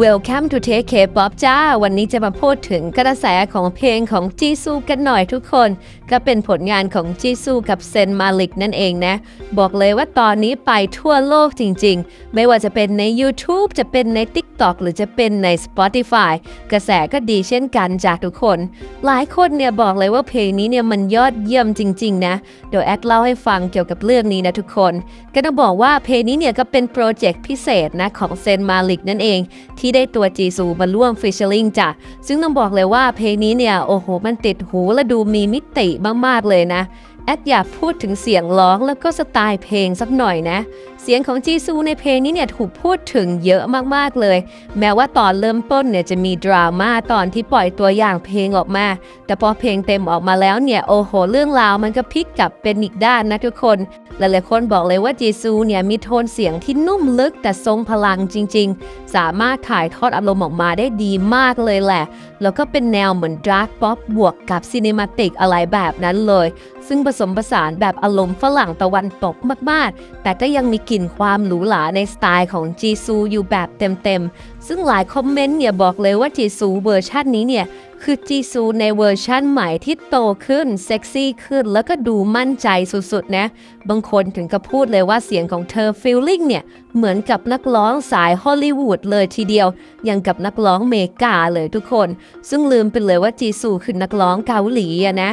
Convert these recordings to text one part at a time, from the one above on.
Welcome to Take K-pop จ้า วันนี้จะมาพูดถึงกระแสของเพลงของจีซูกันหน่อยทุกคน ก็เป็นผลงานของจีซูกับเซนมาลิกนั่นเองนะ บอกเลยว่าตอนนี้ไปทั่วโลกจริงๆ ไม่ว่าจะเป็นใน YouTube จะเป็นใน TikTok หรือจะเป็นใน Spotify กระแสก็ดีเช่นกันจากทุกคน หลายคนเนี่ยบอกเลยว่าเพลงนี้เนี่ยมันยอดเยี่ยมจริงๆนะ เดี๋ยวแอดเล่าให้ฟังเกี่ยวกับเรื่องนี้นะทุกคน ก็ต้องบอกว่าเพลงนี้เนี่ยก็เป็นโปรเจกต์พิเศษนะของเซนมาลิกนั่นเองที่ได้ตัวจีซูมาร่วมฟิชเชอร์ลิงจ้ะ ซึ่งต้องบอกเลยว่าเพลงนี้เนี่ย โอ้โห มันติดหูและดูมีมิติมาก ๆ เลยนะ แอดอยากพูดถึงเสียงร้องแล้วก็สไตล์เพลงสักหน่อยนะ เสียงของจีซูในเพลงนี้เนี่ยถูกพูดถึงเยอะมากๆเลย แม้ว่าตอนเริ่มต้นเนี่ยจะมีดราม่าตอนที่ปล่อยตัวอย่างเพลงออกมา แต่พอเพลงเต็มออกมาแล้วเนี่ยโอ้โหเรื่องราวมันก็พลิกกลับเป็นอีกด้านนะทุกคน หลายๆคนบอกเลยว่าจีซูเนี่ยมีโทนเสียงที่นุ่มลึกแต่ทรงพลังจริง ๆ สามารถถ่ายทอดอารมณ์ออกมาได้ดีมากเลยแหละ แล้วก็เป็นแนวเหมือนดาร์กป๊อปบวกกับซีนิมาติกอะไรแบบนั้นเลย ซึ่งผสมผสานแบบอารมณ์ฝรั่งตะวันตกมากๆ แต่ก็ยังมีกลิ่นความหรูหราในสไตล์ของจีซูอยู่แบบเต็มๆ ซึ่งหลายคอมเมนต์เนี่ยบอกเลยว่าจีซูเวอร์ชันนี้เนี่ยคือจีซูในเวอร์ชั่นใหม่ที่โตขึ้น เซ็กซี่ขึ้น แล้วก็ดูมั่นใจสุดๆ นะ บางคนถึงกับพูดเลยว่าเสียงของเธอฟิลลิ่งเนี่ย เหมือนกับนักร้องสายฮอลลีวูดเลยทีเดียวอย่างกับนักร้องเมกาเลยทุกคน ซึ่งลืมไปเลยว่าจีซูคือนักร้องเกาหลีอะนะ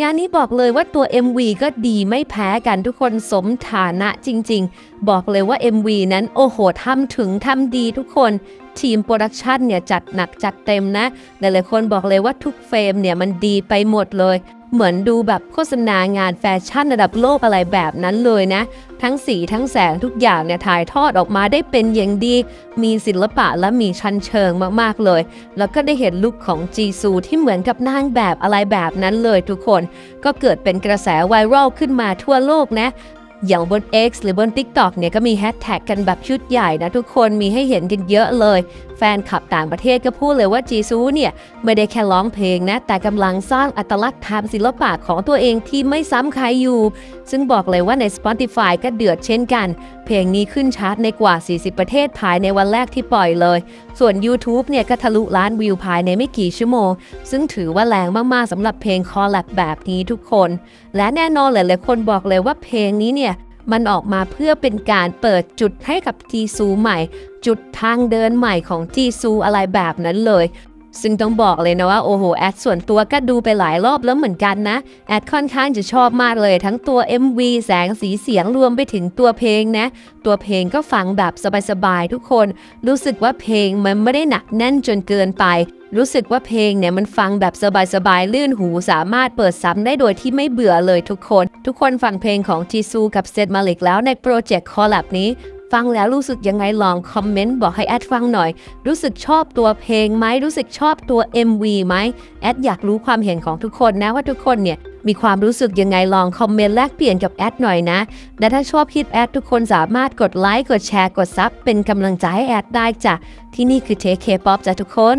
งานนี้บอกเลยว่าตัว MV ก็ดีไม่แพ้กันทุกคนสมฐานะจริง ๆ บอกเลยว่า MV นั้นโอ้โหทำถึงทำดีทุกคนทีมโปรดักชันเนี่ยจัดหนักจัดเต็มนะ หลายๆคนบอกเลยว่าทุกเฟรมเนี่ยมันดีไปหมดเลย เหมือนดูแบบโฆษณางานแฟชั่นระดับโลกอะไรแบบนั้นเลยนะ ทั้งสีทั้งแสงทุกอย่างเนี่ยถ่ายทอดออกมาได้เป็นอย่างดี มีศิลปะและมีชั้นเชิงมากๆเลย แล้วก็ได้เห็นลุคของจีซูที่เหมือนกับนางแบบอะไรแบบนั้นเลยทุกคน ก็เกิดเป็นกระแสไวรัลขึ้นมาทั่วโลกนะ อย่างบน X หรือบน TikTok เนี่ยก็มีแฮชแท็กกันแบบชุดใหญ่นะ ทุกคนมีให้เห็นกันเยอะเลย แฟนคลับต่างประเทศก็พูดเลยว่าจีซูเนี่ย ไม่ได้แค่ร้องเพลงนะ แต่กำลังสร้างอัตลักษณ์ทางศิลปะของตัวเองที่ไม่ซ้ำใครอยู่ ซึ่งบอกเลยว่าใน Spotify ก็เดือดเช่นกัน เพลงนี้ขึ้นชาร์ตในกว่า 40 ประเทศภายในวันแรกที่ปล่อยเลย ส่วน YouTube เนี่ยก็ทะลุล้านวิวภายในไม่กี่ชั่วโมง ซึ่งถือว่าแรงมากๆสำหรับเพลงคอลแลบแบบนี้ทุกคน และแน่นอนหลายๆคนบอกเลยว่าเพลงนี้เนี่ย มันออกมาเพื่อเป็นการเปิดจุดให้กับจีซูใหม่ จุดทางเดินใหม่ของจีซูอะไรแบบนั้นเลย ซึ่งต้องบอกเลยนะว่า โอ้โห แอดส่วนตัวก็ดูไปหลายรอบแล้วเหมือนกันนะ แอดค่อนข้างจะชอบมากเลยทั้งตัว MV แสงสีเสียงรวมไปถึงตัวเพลงนะ ตัวเพลงก็ฟังแบบสบายๆทุกคน รู้สึกว่าเพลงมันไม่ได้หนักแน่นจนเกินไป รู้สึกว่าเพลงเนี่ยมันฟังแบบสบายๆ ลื่นหูสามารถเปิดซ้ำได้โดยที่ไม่เบื่อเลยทุกคน ทุกคนฟังเพลงของจีซูกับเซดมาลิกแล้วในโปรเจกต์คอลแลบนี้ ฟังแล้วรู้สึกยังไงลองคอมเมนต์บอกให้แอดฟังหน่อย รู้สึกชอบตัวเพลงไหมรู้สึกชอบตัว MV ไหมแอดอยากรู้ความเห็นของทุกคนนะว่าทุกคนเนี่ยมีความรู้สึกยังไงลองคอมเมนต์แลกเปลี่ยนกับแอดหน่อยนะ และถ้าชอบคลิปแอดทุกคนสามารถกดไลค์กดแชร์กดซับเป็นกำลังใจให้แอดได้จ้ะที่นี่คือเทคเคป๊อปจ้ะทุกคน